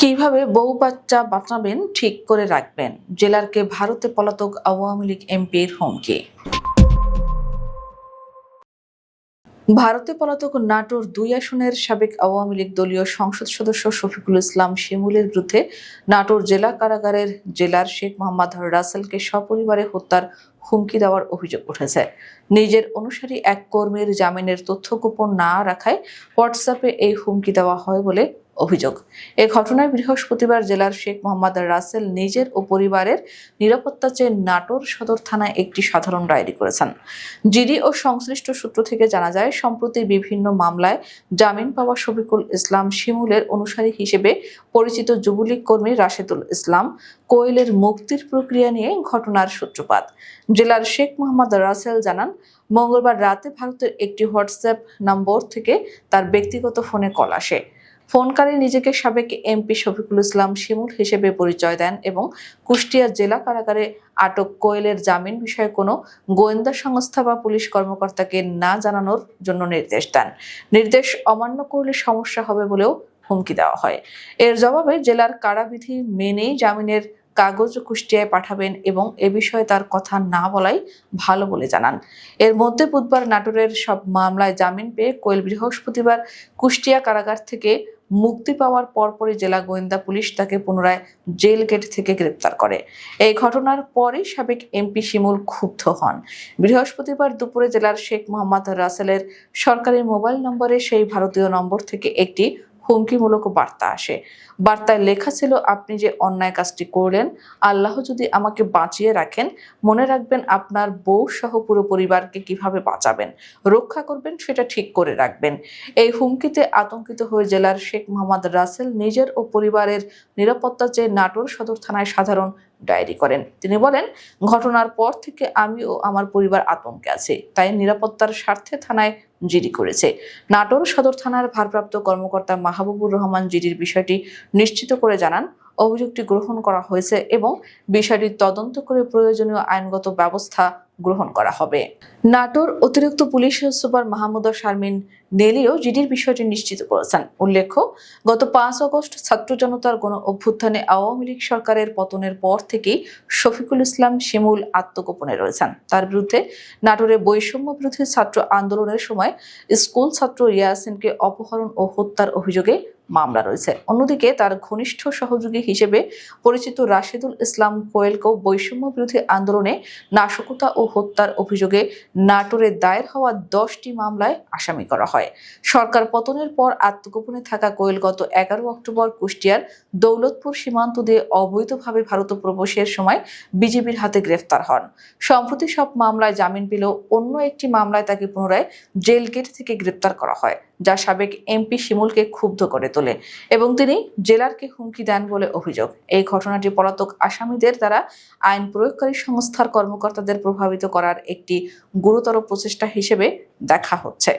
কীভাবে বউ বাচ্চা বাঁচাবেন ঠিক করে রাখবেন? জেলারকে ভারতে পলাতক আওয়ামী লীগ এমপির হুমকি। ভারতে পলাতক নাটোর দুই আসনের সাবেক আওয়ামী লীগ দলীয় সংসদ সদস্য শফিকুল ইসলাম শিমুলের বিরুদ্ধে নাটোর জেলা কারাগারের জেলার শেখ মোহাম্মদ রাসেলকে সপরিবারে হত্যার হুমকি দেওয়ার অভিযোগ উঠেছে। নিজের অনুসারী এক কর্মীর জামিনের তথ্য গোপন না রাখায় হোয়াটসঅ্যাপে এই হুমকি দেওয়া হয় বলে অভিযোগ। এ ঘটনায় বৃহস্পতিবার জেলার শেখ মোহাম্মদ রাসেল নিজের ও পরিবারের নিরাপত্তা চেয়ে নাটোর সদর থানায় একটি সাধারণ ডায়েরি করেছেন। জিডি ও সংশ্লিষ্ট সূত্র থেকে জানা যায়, সম্প্রতি বিভিন্ন মামলায় জামিন পাওয়া শফিকুল ইসলাম শিমুলের অনুসারী হিসেবে পরিচিত যুবলীগ কর্মী রাশেদুল ইসলাম কোয়েলের মুক্তির প্রক্রিয়া নিয়ে ঘটনার সূত্রপাত। জেলার শেখ মোহাম্মদ রাসেল জানান, মঙ্গলবার রাতে ভারতের একটি হোয়াটসঅ্যাপ নম্বর থেকে তার ব্যক্তিগত ফোনে কল আসে। ফোনকারী নিজেকে সাবেক এমপি শফিকুল ইসলাম শিমুল হিসেবে পরিচয় দেন এবং কুষ্টিয়া জেলা কারাগারে আটক কোয়েলের জামিন বিষয়ে কোনো গোয়েন্দা সংস্থা বা পুলিশ কর্মকর্তাকে না জানানোর জন্য নির্দেশ দেন। নির্দেশ অমান্য করলে সমস্যা হবে বলেও হুমকি দেওয়া হয়। এর জবাবে জেলার কারাবিধি মেনেই জামিনের কাগজ কুষ্টিয়ায় পাঠাবেন এবং এ বিষয়ে তার কথা না বলাই ভালো বলে জানান। এর মধ্যে বুধবার নাটোরের সব মামলায় জামিন পেয়ে কোয়েল বৃহস্পতিবার কুষ্টিয়া কারাগার থেকে মুক্তি পাওয়ার পরপরই জেলা গোয়েন্দা পুলিশ তাকে পুনরায় জেল গেট থেকে গ্রেপ্তার করে। এই ঘটনার পরই সাবেক এমপি শিমুল ক্ষুব্ধ হন। বৃহস্পতিবার দুপুরে জেলার শেখ মোহাম্মদ রাসেলের সরকারি মোবাইল নম্বরে সেই ভারতীয় নম্বর থেকে একটি হুমকিমূলক বার্তা আসে। বার্তায় লেখা ছিল, আপনি যে অন্যায় কাজটি করলেন, আল্লাহ যদি আমাকে বাঁচিয়ে রাখেন, মনে রাখবেন আপনার বউ সহ পুরো পরিবারকে কীভাবে বাঁচাবেন, রক্ষা করবেন সেটা ঠিক করে রাখবেন। এই হুমকিতে আতঙ্কিত হয়ে জেলার শেখ মোহাম্মদ রাসেল নিজের ও পরিবারের নিরাপত্তা চেয়ে নাটোর সদর থানায় সাধারণ ডায়েরি করেন। তিনি বলেন, ঘটনার পর থেকে আমি ও আমার পরিবার আতঙ্কে আছে। তাই নিরাপত্তার স্বার্থে থানায় জিডি করেছে। নাটোর সদর থানার ভারপ্রাপ্ত কর্মকর্তা মাহবুবুর রহমান জিডির বিষয়টি নিশ্চিত করে জানান। অভিযোগটি গ্রহণ করা হয়েছে এবং বিষয়টি তদন্ত করে প্রয়োজনীয় আইনগত ব্যবস্থা গ্রহণ করা হবে। নাটোর অতিরিক্ত পুলিশ সুপার মাহমুদা শারমিন নেলিও জিডির বিষয়টি নিশ্চিত করেছেন। উল্লেখ্য, গত পাঁচ আগস্ট ছাত্র জনতার গণ অভ্যুত্থানে আওয়ামী লীগ সরকারের পতনের পর থেকেই শফিকুল ইসলাম শিমুল আত্মগোপনে রয়েছেন। তার বিরুদ্ধে নাটোরে বৈষম্য বিরোধী ছাত্র আন্দোলনের সময় স্কুল ছাত্র ইয়াসিনকে অপহরণ ও হত্যার অভিযোগে মামলা রয়েছে। অন্যদিকে তার ঘনিষ্ঠ সহযোগী হিসেবে পরিচিত রাশেদুল ইসলাম কোয়েলকেও বৈষম্য বিরোধী আন্দোলনে নাশকতা ও হত্যার অভিযোগে নাটোরে দায়ের হওয়া দশটি মামলায় আসামি করা হয়। সরকার পতনের পর আত্মগোপনে থাকা কোয়েল গত এগারো অক্টোবর কুষ্টিয়ার দৌলতপুর সীমান্ত দিয়ে অবৈধভাবে ভারত প্রবেশের সময় বিজেপির হাতে গ্রেফতার হন। সম্প্রতি সব মামলায় জামিন পেলেও অন্য একটি মামলায় তাকে পুনরায় জেল গেট থেকে গ্রেপ্তার করা হয়। যা সাবেক এমপি শিমুলকে ক্ষুব্ধ করে তোলে এবং তিনি জেলারকে হুমকি দেন বলে অভিযোগ। এই ঘটনাটি পলাতক আসামিদের দ্বারা আইন প্রয়োগকারী সংস্থার কর্মকর্তাদের প্রভাবিত করার একটি গুরুতর প্রচেষ্টা হিসেবে দেখা হচ্ছে।